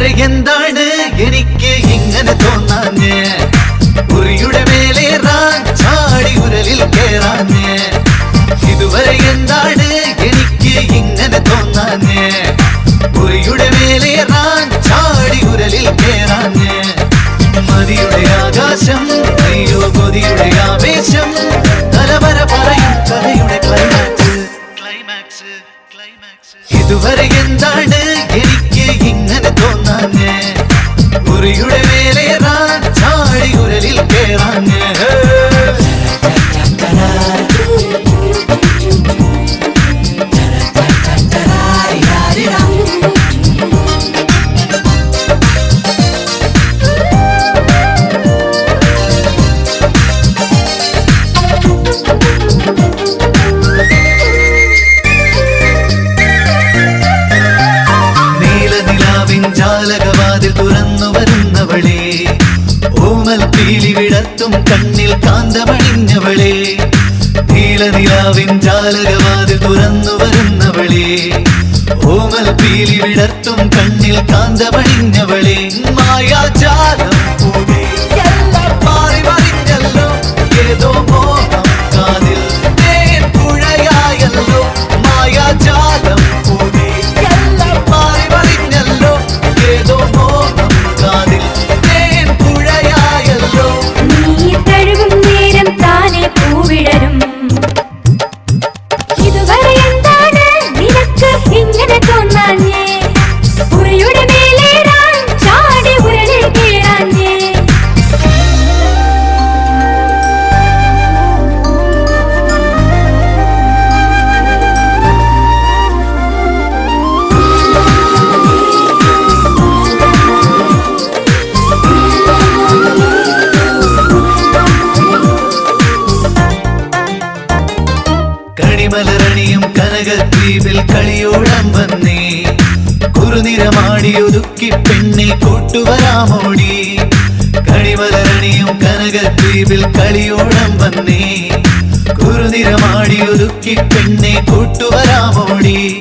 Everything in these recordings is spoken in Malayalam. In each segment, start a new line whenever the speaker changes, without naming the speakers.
വരെ എന്താണ് എനിക്ക് ഇങ്ങനെ തോന്നാഞ്ഞ്? ഉറിയുടെ മേലെ ചാടി ഉരലിൽ കേറാഞ്ഞ്? ഇതുവരെ എന്താണ് എനിക്ക് ഇങ്ങനെ തോന്നാഞ്ഞ്? ഉറിയുടെ മേലെ ചാടി ഉരലിൽ കേറാഞ്ഞ്? മതിയുടെ ആകാശം അയ്യോ കൊതിയുടെ ആവേശം തലവര പറയും കഥയുടെ ക്ലൈമാക്സ് ക്ലൈമാക്സ് ക്ലൈമാക്സ് ഇതുവരെ എന്താണ് நானே குறியுடைய പീലി വിടത്തും കണ്ണിൽ കാന്തമണിഞ്ഞവളെ. നീലനിലാവിൻ ജാലകവാതിൽ തുറന്നു വരുന്നവളെ. ഓമൽ പീലി വിടർത്തും കണ്ണിൽ കാന്തമണി കണിമലറണിയും കനകദ്വീപിൽ കളിയോടം വന്നേ. കുറുനിരമാടി ഒതുക്കി പെണ്ണിൽ കൂട്ടുവരാമോടി. കണിമലറണിയും കനകദ്വീപിൽ കളിയോടം വന്നേ. കുറുനിരമാടി ഒതുക്കി പെണ്ണെ കൂട്ടുവരാമോടി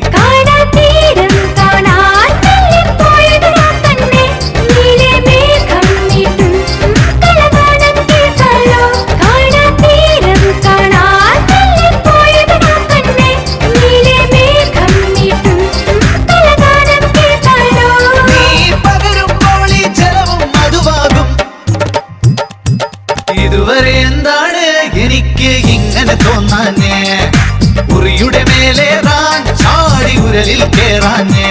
കടലിൽ കേറാഞ്ഞേ.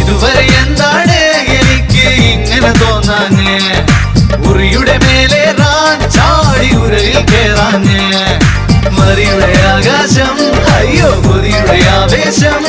ഇതുവരെ എന്താണ് എനിക്ക് ഇങ്ങനെ തോന്നാഞ്ഞേ? ഉറിയുടെ മേലെ ഞാൻ ചാടി ഉരലിൽ കേറാഞ്ഞേ. മറിയുടെ ആകാശം അയ്യോ കൊതിയുടെ ആവേശം.